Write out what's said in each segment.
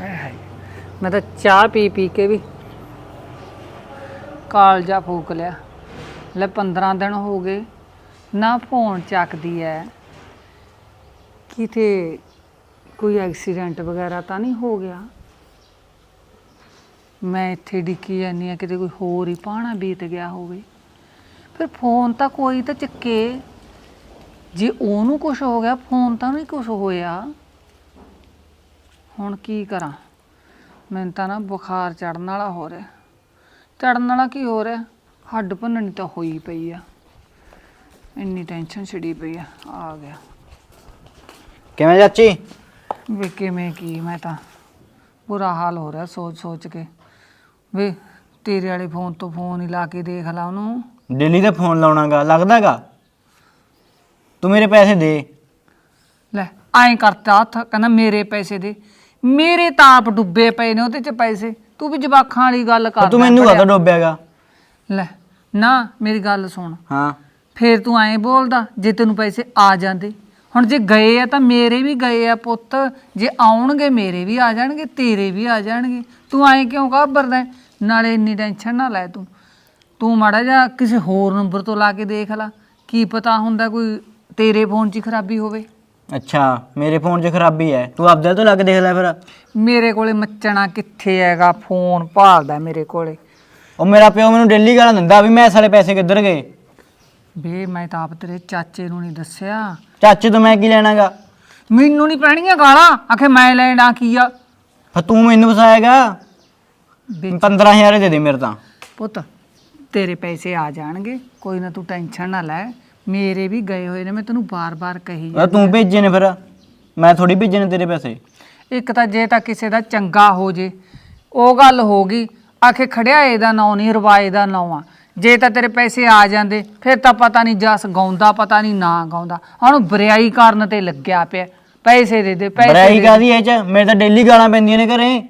ਹਾਏ ਹਾਏ। ਮੈਂ ਤਾਂ ਚਾਹ ਪੀ ਪੀ ਕੇ ਵੀ ਕਾਲਜਾ ਫੂਕ ਲਿਆ। ਲੈ 15 ਦਿਨ ਹੋ ਗਏ, ਨਾ ਫੋਨ ਚੱਕਦੀ ਐ। ਕਿਤੇ ਕੋਈ ਐਕਸੀਡੈਂਟ ਵਗੈਰਾ ਤਾਂ ਨਹੀਂ ਹੋ ਗਿਆ? ਮੈਂ ਇੱਥੇ ਡਿੱਕੀ ਜਾਂਦੀ ਆ, ਕਿਤੇ ਕੋਈ ਹੋਰ ਹੀ ਪਾਣਾ ਬੀਤ ਗਿਆ ਹੋਵੇ। ਫਿਰ ਫੋਨ ਤਾਂ ਕੋਈ ਤਾਂ ਚੱਕੇ। ਜੇ ਉਹਨੂੰ ਕੁਝ ਹੋ ਗਿਆ, ਫੋਨ ਤਾਂ ਨਹੀਂ ਕੁਝ ਹੋਇਆ। ਹੁਣ ਕੀ ਕਰਾਂ? ਮੈਨੂੰ ਤਾਂ ਨਾ ਬੁਖਾਰ ਚੜਨ ਵਾਲਾ ਹੋ ਰਿਹਾ। ਚੜਨ ਵਾਲਾ ਕੀ ਹੋ ਰਿਹਾ? ਹੱਡ ਭੰਨਣੀ ਤਾਂ ਹੋਈ ਪਈ ਆ। ਇੰਨੀ ਟੈਨਸ਼ਨ ਛਿੜੀ ਪਈ ਆ ਆ ਗਿਆ। ਕਿਵੇਂ ਚਾਚੀ? ਵੇ ਕਿਵੇਂ ਕੀ ਮੈਂ ਤਾਂ ਬੁਰਾ ਹਾਲ ਹੋ ਰਿਹਾ ਸੋਚ ਸੋਚ ਕੇ। ਵੇ ਤੇਰੇ ਵਾਲੇ ਫੋਨ ਤੋਂ ਫੋਨ ਹੀ ਲਾ ਕੇ ਦੇਖ ਲਾ ਉਹਨੂੰ। ਦਿੱਲੀ ਤੇ ਫੋਨ ਲਾਉਣਾਗਾ ਲੱਗਦਾਗਾ? ਤੂੰ ਮੇਰੇ ਪੈਸੇ ਦੇ। ਲੈ ਐਂ ਕਰਤਾ ਹੱਥ ਕਹਿੰਦਾ ਮੇਰੇ ਪੈਸੇ ਦੇ। ਮੇਰੇ ਤਾਂ ਆਪ ਡੁੱਬੇ ਪਏ ਨੇ ਉਹਦੇ ਚ ਪੈਸੇ। ਤੂੰ ਵੀ ਜਵਾਖਾਂ ਵਾਲੀ ਗੱਲ ਕਰ ਤੂੰ ਮੈਨੂੰ ਕਾਹਦਾ ਡੋਬਿਆਗਾ? ਲੈ ਨਾ ਮੇਰੀ ਗੱਲ ਸੁਣ। ਹਾਂ। ਫੇਰ ਤੂੰ ਐਂ ਬੋਲਦਾ ਜੇ ਤੈਨੂੰ ਪੈਸੇ ਆ ਜਾਂਦੇ। ਹੁਣ ਜੇ ਗਏ ਆ ਤਾਂ ਮੇਰੇ ਵੀ ਗਏ ਆ ਪੁੱਤ। ਜੇ ਆਉਣਗੇ ਮੇਰੇ ਵੀ ਆ ਜਾਣਗੇ ਤੇਰੇ ਵੀ ਆ ਜਾਣਗੇ। ਤੂੰ ਐਂ ਕਿਉਂ ਘਾਬਰਦਾ? ਨਾਲੇ ਇੰਨੀ ਟੈਨਸ਼ਨ ਨਾ ਲੈ ਤੂੰ। ਤੂੰ ਮਾੜਾ ਜਿਹਾ ਕਿਸੇ ਹੋਰ ਨੰਬਰ ਤੋਂ ਲਾ ਕੇ ਦੇਖ ਲੈ। ਕੀ ਪਤਾ ਹੁੰਦਾ ਕੋਈ ਤੇਰੇ ਫੋਨ 'ਚ ਹੀ ਖਰਾਬੀ ਹੋਵੇ। ਅੱਛਾ ਮੇਰੇ ਫੋਨ 'ਚ ਖਰਾਬੀ ਹੈ ਤੂੰ ਆਪਦੇ ਤੋਂ ਲੱਗ ਦੇਖ ਲੈ ਫਿਰ। ਮੇਰੇ ਕੋਲੇ ਮੱਚਣਾ ਕਿੱਥੇ ਹੈਗਾ? ਫੋਨ ਭਾਲਦਾ ਮੇਰੇ ਕੋਲੇ। ਉਹ ਮੇਰਾ ਪਿਓ ਮੈਨੂੰ ਡੇਲੀ ਗਾਲਾਂ ਦਿੰਦਾ ਵੀ ਮੈਂ ਸਾਲੇ ਪੈਸੇ ਕਿੱਧਰ ਗਏ? ਵੇ ਮੈਂ ਤਾਂ ਆਪ ਤੇਰੇ ਚਾਚੇ ਨੂੰ ਨਹੀਂ ਦੱਸਿਆ। ਚਾਚੇ ਤੋਂ ਮੈਂ ਕੀ ਲੈਣਾਗਾ? ਮੈਨੂੰ ਨਹੀਂ ਪੈਣੀਆਂ ਗਾਲਾਂ। ਆਖੇ ਮੈਂ ਲੈਣਾ ਕੀ ਆ? ਫਿਰ ਤੂੰ ਮੈਨੂੰ ਫਸਾਏਗਾ? ਵੇ 15000 ਦੇ ਦੇ ਮੇਰੇ ਤਾਂ। ਪੁੱਤ ਤੇਰੇ ਪੈਸੇ ਆ ਜਾਣਗੇ। ਕੋਈ ਨਾ ਤੂੰ ਟੈਨਸ਼ਨ ਨਾ ਲੈ। ਮੇਰੇ ਵੀ ਗਏ ਹੋਏ ਨੇ ਮੈਂ ਤੈਨੂੰ ਬਾਰ-ਬਾਰ ਕਹੀ ਉਹ ਤੂੰ ਭੇਜੇ ਨੇ ਫਿਰ। ਮੈਂ ਥੋੜੀ ਭੇਜੇ ਨੇ ਤੇਰੇ ਪੈਸੇ। ਇੱਕ ਤਾਂ ਜੇ ਤਾਂ ਕਿਸੇ ਦਾ ਚੰਗਾ ਹੋ ਜੇ ਉਹ ਗੱਲ ਹੋ ਗਈ ਆਖੇ ਖੜਿਆ ਇਹਦਾ ਨਾਂ ਨਹੀਂ ਰਵਾਏ ਦਾ ਨਾਂ ਆ। ਜੇ ਤਾਂ ਤੇਰੇ ਪੈਸੇ ਆ ਜਾਂਦੇ ਫਿਰ ਤਾਂ ਪਤਾ ਨਹੀਂ ਜਸ ਗਾਉਂਦਾ ਪਤਾ ਨਹੀਂ ਨਾ ਗਾਉਂਦਾ। ਹੁਣ ਬਰਿਆਈ ਕਰਨ ਤੇ ਲੱਗਿਆ ਪਿਆ। ਪੈਸੇ ਦੇ ਦੇ ਪੈਸੇ ਬਰਾਈ ਦੇ ਦੇ। ਕਾਦੀ ਐ ਚ? ਮੇਰੇ ਤਾਂ ਡੇਲੀ ਗਾਲਾਂ ਪੈਂਦੀਆਂ ਨੇ ਘਰੇ।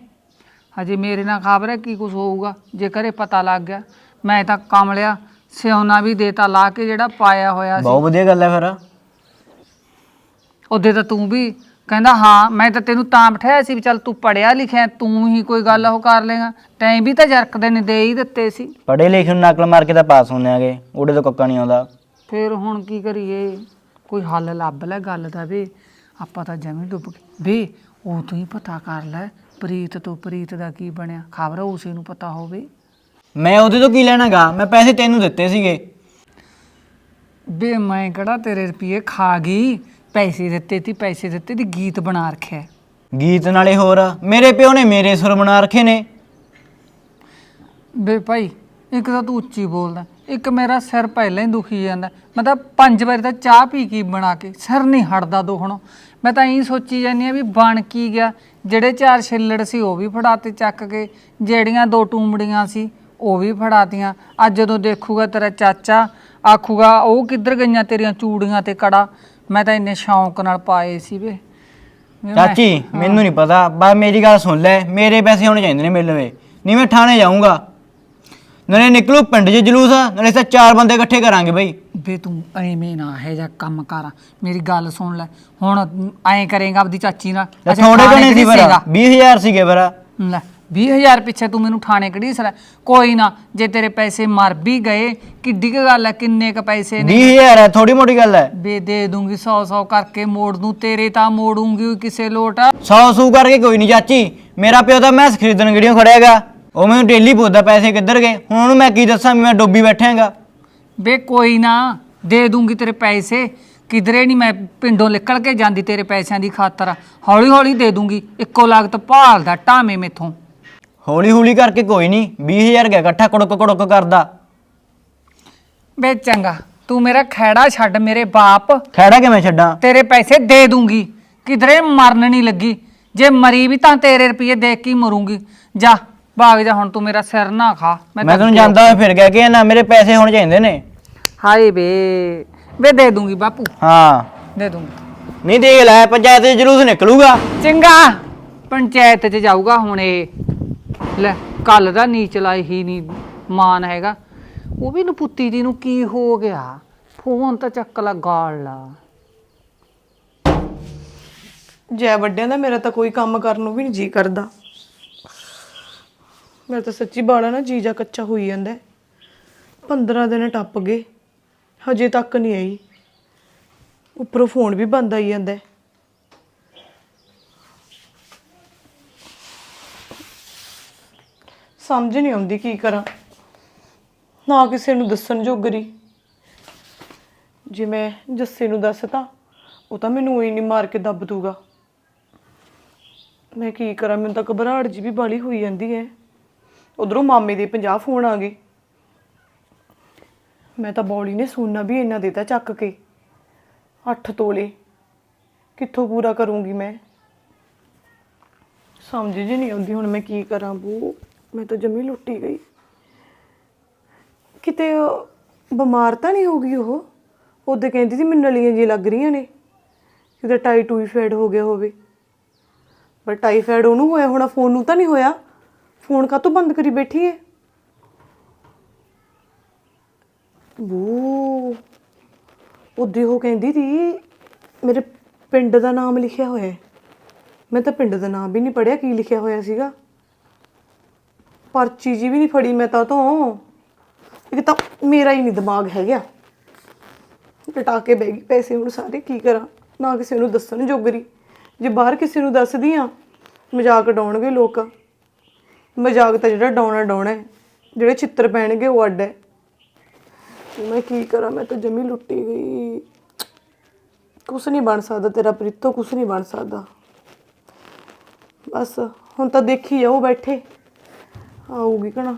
ਹਜੇ ਮੇਰੇ ਨਾਲ ਖਬਰ ਹੈ ਕੀ ਕੁਝ ਹੋਊਗਾ? ਜੇ ਘਰੇ ਪਤਾ ਲੱਗ ਗਿਆ ਮੈਂ ਤਾਂ ਕਮਲਿਆ ਸਿਉਣਾ ਵੀ ਦੇਤਾ ਲਾ ਕੇ ਜਿਹੜਾ ਪਾਇਆ ਹੋਇਆ ਸੀ। ਬਹੁਤ ਵਧੀਆ ਗੱਲ ਐ ਫਿਰ। ਉਹਦੇ ਤਾਂ ਤੂੰ ਵੀ ਕਹਿੰਦਾ ਹਾਂ ਮੈਂ ਤਾਂ ਤੈਨੂੰ ਤਾਂ ਬਿਠਾਇਆ ਸੀ ਵੀ ਚੱਲ ਤੂੰ ਪੜਿਆ ਲਿਖਿਆ ਤੂੰ ਹੀ ਕੋਈ ਗੱਲ ਉਹ ਕਰ ਲੇਗਾ ਤੈਂ ਵੀ ਤਾਂ ਜਰਕਦੇ ਨੇ ਦੇ ਹੀ ਦਿੱਤੇ ਸੀ। ਪੜੇ ਲਿਖੇ ਨੂੰ ਨਕਲ ਮਾਰ ਕੇ ਤਾਂ ਪਾਸ ਹੁੰਨੇ ਆਗੇ ਉਹਦੇ ਤੋਂ ਕੱਕਾ ਨਹੀਂ ਆਉਂਦਾ। ਫਿਰ ਹੁਣ ਕੀ ਕਰੀਏ? ਕੋਈ ਹੱਲ ਲੱਭ ਲੈ ਗੱਲ ਦਾ ਵੇ। ਆਪਾਂ ਤਾਂ ਜਮੀ ਡੁੱਬ ਗਏ। ਵੇ ਉਹ ਤੂੰ ਹੀ ਪਤਾ ਕਰ ਲੈ ਪ੍ਰੀਤ ਤੋਂ ਪ੍ਰੀਤ ਦਾ ਕੀ ਬਣਿਆ? ਖਬਰ ਉਸੇ ਨੂੰ ਪਤਾ ਹੋਵੇ। ਮੈਂ ਉਹਦੇ ਤੋਂ ਕੀ ਲੈਣਾਗਾ? ਮੈਂ ਪੈਸੇ ਤੈਨੂੰ ਦਿੱਤੇ ਸੀਗੇ। ਵੇ ਮੈਂ ਕਿਹੜਾ ਤੇਰੇ ਰੁਪਏ ਖਾ ਗਈ? ਪੈਸੇ ਦਿੱਤੇ ਤੀ ਪੈਸੇ ਦਿੱਤੇ ਤੀ ਗੀਤ ਬਣਾ ਰੱਖਿਆ। ਗੀਤ ਨਾਲੇ ਹੋਰ ਮੇਰੇ ਪਿਓ ਨੇ ਮੇਰੇ ਸੁਰ ਬਣਾ ਰੱਖੇ ਨੇ। ਵੇ ਭਾਈ ਇੱਕ ਤਾਂ ਤੂੰ ਉੱਚੀ ਬੋਲਦਾ। ਇੱਕ ਮੇਰਾ ਸਿਰ ਪਹਿਲਾਂ ਹੀ ਦੁਖੀ ਜਾਂਦਾ। ਮੈਂ ਤਾਂ ਪੰਜ ਵਾਰੀ ਤਾਂ ਚਾਹ ਪੀ ਕੇ ਬਣਾ ਕੇ ਸਿਰ ਨਹੀਂ ਹਟਦਾ ਦੁਖਣੋਂ ਮੈਂ ਤਾਂ ਇਹੀ ਸੋਚੀ ਜਾਂਦੀ ਆ ਵੀ ਬਣ ਕੀ ਗਿਆ। ਜਿਹੜੇ ਚਾਰ ਛਿੱਲੜ ਸੀ ਉਹ ਵੀ ਫੜਾਤੇ ਚੱਕ ਕੇ। ਜਿਹੜੀਆਂ ਦੋ ਟੂੰਬੜੀਆਂ ਸੀ ਉਹ ਵੀ ਫੜਾਤੀਆਂ। ਅੱਜ ਜਦੋਂ ਦੇਖੂਗਾ ਤੇਰਾ ਚਾਚਾ ਆਖੂਗਾ ਉਹ ਕਿੱਧਰ ਗਈਆਂ ਤੇਰੀਆਂ ਚੂੜੀਆਂ ਤੇ ਕੜਾ? ਮੈਂ ਤਾਂ ਇੰਨੇ ਸ਼ੌਂਕ ਨਾਲ ਪਾਏ ਸੀ ਵੇ ਵੀ ਮੈਂ- ਚਾਚੀ ਮੈਨੂੰ ਨਹੀਂ ਪਤਾ। ਬਸ ਮੇਰੀ ਗੱਲ ਸੁਣ ਲੈ। ਮੇਰੇ ਪੈਸੇ ਹੋਣੇ ਚਾਹੀਦੇ ਨੇ ਮੇਰੇ ਲਵੇ ਨਹੀਂ ਮੈਂ ਥਾਣੇ ਜਾਊਂਗਾ। ਨਾਲੇ ਨਿਕਲੂ ਪਿੰਡ 'ਚ ਜਲੂਸ ਨਾਲੇ ਤਾਂ ਚਾਰ ਬੰਦੇ ਇਕੱਠੇ ਕਰਾਂਗੇ ਬਈ। ਵੇ ਤੂੰ ਐਵੇਂ ਨਾ ਹੈ ਜਾਂ ਕੰਮ ਕਰ। ਮੇਰੀ ਗੱਲ ਸੁਣ ਲੈ। ਹੁਣ ਐਂ ਕਰੇਗਾ ਆਪਦੀ ਚਾਚੀ ਨਾਲ। ਅੱਛਾ, ਥੋੜੇ ਥਾਣੇ ਕਣੇ ਸੀ ਘੜੀਸੇਗਾ। 20000 ਸੀਗੇ? ਫਿਰ ਲੈ 20000 ਪਿੱਛੇ ਤੂੰ ਮੈਨੂੰ ਥਾਣੇ ਕਢੀਸ ਲੈ। ਕੋਈ ਨਾ ਜੇ ਤੇਰੇ ਪੈਸੇ ਮਰ ਵੀ ਗਏ ਕਿੱਡੀ ਕੁ ਗੱਲ ਹੈ ਕਿੰਨੇ ਕ ਪੈਸੇ ਨੇ? 20000 ਹੈ ਥੋੜੀ ਮੋਟੀ ਗੱਲ ਹੈ। ਵੇ ਦੇ ਦੂੰਗੀ 100 100 ਕਰਕੇ ਮੋੜ ਦੂੰ ਤੇਰੇ ਤਾਂ ਮੋੜੂੰਗੀ ਕਿਸੇ ਲੋਟ। 100 ਸੂ ਕਰਕੇ ਕੋਈ ਨਹੀਂ ਚਾਚੀ ਮੇਰਾ ਪਿਓ ਤਾਂ ਮੈਸ ਖਰੀਦਣ ਗੜੀਆਂ ਖੜਿਆਗਾ ਉਹ ਮੈਨੂੰ ਡੇਲੀ ਪੁੱਛਦਾ ਪੈਸੇ ਕਿੱਧਰ ਗਏ ਹੁਣ ਉਹਨੂੰ ਮੈਂ ਕੀ ਦੱਸਾਂ ਵੀ ਮੈਂ ਡੋਬੀ ਬੈਠਾਂਗਾ ਵੇ ਕੋਈ ਨਾ ਦੇ ਦੂੰਗੀ ਤੇਰੇ ਪੈਸੇ ਕਿਧਰੇ ਨਹੀਂ ਮੈਂ ਪਿੰਡੋਂ ਨਿਕਲ ਕੇ ਜਾਂਦੀ ਤੇਰੇ ਪੈਸਿਆਂ ਦੀ ਖਾਤਰ। ਹੌਲੀ ਹੌਲੀ ਦੇ ਦੂੰਗੀ ਇੱਕੋ ਲਾਗਤ ਭਾਲਦਾ ਟਾਵੇਂ ਮੇਥੋਂ। ਹੌਲੀ ਹੌਲੀ ਕਰਕੇ ਕੋਈ ਨਹੀਂ 20000 ਗਿਆ ਇਕੱਠਾ ਕੁੜਕ ਕੁੜਕ ਕਰਦਾ। ਵੇ ਚੰਗਾ ਤੂੰ ਮੇਰਾ ਖੈੜਾ ਛੱਡ ਮੇਰੇ ਬਾਪ। ਖੈੜਾ ਕਿਵੇਂ ਛੱਡਾਂ? ਤੇਰੇ ਪੈਸੇ ਦੇ ਦੂੰਗੀ। ਕਿਧਰੇ ਮਰਨ ਨਹੀਂ ਲੱਗੀ। ਜੇ ਮਰੀ ਵੀ ਤਾਂ ਤੇਰੇ ਰੁਪਏ ਦੇਖ ਕੇ ਹੀ ਮਰੂੰਗੀ। ਜਾ ਭਾਗ ਜਾ ਹੁਣ ਤੂੰ ਮੇਰਾ ਸਿਰ ਨਾ ਖਾ। ਮੈਂ ਤੈਨੂੰ ਜਾਂਦਾ ਹੋਇਆ ਫਿਰ ਗਿਆ ਕਿ ਨਾ ਮੇਰੇ ਪੈਸੇ ਹੋਣੇ ਚਾਹੀਦੇ ਨੇ। ਹਾਏ ਵੇ। ਵੇ ਦੇ ਦੂੰਗੀ ਬਾਪੂ। ਹਾਂ। ਦੇ ਦੂੰਗੀ। ਨਹੀਂ ਦੇਖ ਲੈ ਪੰਚਾਇਤ ਦੇ ਜਲੂਸ ਨਿਕਲੂਗਾ। ਚੰਗਾ। ਪੰਚਾਇਤ 'ਚ ਜਾਊਗਾ ਹੁਣ ਇਹ। ਲੈ ਕੱਲ ਦਾ ਨੀਚਲਾ ਹੀ ਨਹੀਂ ਮਾਨ ਹੈਗਾ। ਉਹ ਵੀ ਨਪੁੱਤੀ ਜੀ ਨੂੰ ਕੀ ਹੋ ਗਿਆ? ਫੋਨ ਤਾਂ ਚੱਕ ਲਾ, ਗਾਲ ਲਾ। ਜੈ ਵੱਡਿਆਂ ਦਾ ਮੇਰਾ ਤਾਂ ਕੋਈ ਕੰਮ ਕਰਨ ਨੂੰ ਵੀ ਨਹੀਂ ਜੀ ਕਰਦਾ। ਮੇਰਾ ਤਾਂ ਸੱਚੀ ਬਾਲਾ ਨਾ ਜੀਜਾ ਕੱਚਾ ਹੋਈ ਜਾਂਦਾ 15 ਦਿਨ ਟੱਪ ਗਏ, ਹਜੇ ਤੱਕ ਨਹੀਂ ਆਈ। ਉੱਪਰੋਂ ਫੋਨ ਵੀ ਬੰਦ ਆਈ ਜਾਂਦਾ ਹੈ। ਸਮਝ ਨਹੀਂ ਆਉਂਦੀ ਕੀ ਕਰਾਂ। ਨਾ ਕਿਸੇ ਨੂੰ ਦੱਸਣ ਜੋਗਰੀ। ਜੇ ਮੈਂ ਜੱਸੇ ਨੂੰ ਦੱਸਤਾ ਉਹ ਤਾਂ ਮੈਨੂੰ ਹੀ ਨਹੀਂ ਮਾਰ ਕੇ ਦੱਬ ਦੂਗਾ। ਮੈਂ ਕੀ ਕਰਾਂ, ਮੈਨੂੰ ਤਾਂ ਘਬਰਾਹਟ ਜੀ ਵੀ ਬਾਲੀ ਹੋਈ ਜਾਂਦੀ ਹੈ। ਉਧਰੋਂ ਮਾਮੇ ਦੇ 50 ਫੋਨ ਆ ਗਏ। ਮੈਂ ਤਾਂ ਬੌਲੀ ਨੇ ਸੋਨਾ ਵੀ ਇੰਨਾ ਦੇਤਾ ਚੱਕ ਕੇ। 8 ਤੋਲੇ। ਕਿੱਥੋਂ ਪੂਰਾ ਕਰੂੰਗੀ ਮੈਂ? ਸਮਝ ਜੀ ਨਹੀਂ ਆਉਂਦੀ ਹੁਣ ਮੈਂ ਕੀ ਕਰਾਂ ਬੂ। ਮੈਂ ਤਾਂ ਜਮੀ ਲੁੱਟੀ ਗਈ। ਕਿਤੇ ਉਹ ਬਿਮਾਰ ਤਾਂ ਨਹੀਂ ਹੋ ਗਈ ਉਹ ਉਹਦੇ ਕਹਿੰਦੀ ਸੀ ਮੈਨੂੰ ਨਲੀਆਂ ਜੀ ਲੱਗ ਰਹੀਆਂ ਨੇ। ਕਿਤੇ ਟਾਈ ਟਾਈਫਾਇਡ ਹੋ ਗਿਆ ਹੋਵੇ। ਪਰ ਟਾਈਫਾਇਡ ਉਹਨੂੰ ਹੋਇਆ ਹੋਣਾ, ਫੋਨ ਨੂੰ ਤਾਂ ਨਹੀਂ ਹੋਇਆ। ਫੋਨ ਕਾਹਤੋਂ ਬੰਦ ਕਰੀ ਬੈਠੀ ਹੈ ਬੂ। ਉਹਦੇ ਉਹ ਕਹਿੰਦੀ ਸੀ, ਮੇਰੇ ਪਿੰਡ ਦਾ ਨਾਮ ਲਿਖਿਆ ਹੋਇਆ। ਹੈ ਮੈਂ ਤਾਂ ਪਿੰਡ ਦਾ ਨਾਮ ਵੀ ਨਹੀਂ ਪੜਿਆ ਕੀ ਲਿਖਿਆ ਹੋਇਆ ਸੀਗਾ? ਪਰਚੀ ਜੀ ਵੀ ਨਹੀਂ ਫੜੀ ਮੈਂ ਤਾਂ ਤੋਂ ਇੱਕ ਤਾਂ ਮੇਰਾ ਹੀ ਨਹੀਂ ਦਿਮਾਗ ਹੈਗਾ। ਲਟਾ ਕੇ ਬਹਿ ਗਈ ਪੈਸੇ ਹੁਣ ਸਾਰੇ ਕੀ ਕਰਾਂ, ਨਾ ਕਿਸੇ ਨੂੰ ਦੱਸਣ ਜੋਗਰੀ। ਜੇ ਬਾਹਰ ਕਿਸੇ ਨੂੰ ਦੱਸਦੀ ਆ ਮਜ਼ਾਕ ਉਡਾਉਣਗੇ ਲੋਕ। ਮਜ਼ਾਕ ਤਾਂ ਜਿਹੜਾ ਡਾਉਣਾ ਡਾਉਣਾ ਹੈ, ਜਿਹੜੇ ਚਿੱਤਰ ਪੈਣਗੇ ਉਹ ਅੱਡ ਹੈ। ਮੈਂ ਕੀ ਕਰਾਂ, ਮੈਂ ਤਾਂ ਜਮੀ ਲੁੱਟੀ ਗਈ। ਕੁਛ ਨਹੀਂ ਬਣ ਸਕਦਾ ਤੇਰਾ ਪ੍ਰੀਤੋ, ਕੁਛ ਨਹੀਂ ਬਣ ਸਕਦਾ। ਬਸ ਹੁਣ ਤਾਂ ਦੇਖੀ ਜਾਓ ਬੈਠੇ। ਆਊਗੀ ਕਣਾ।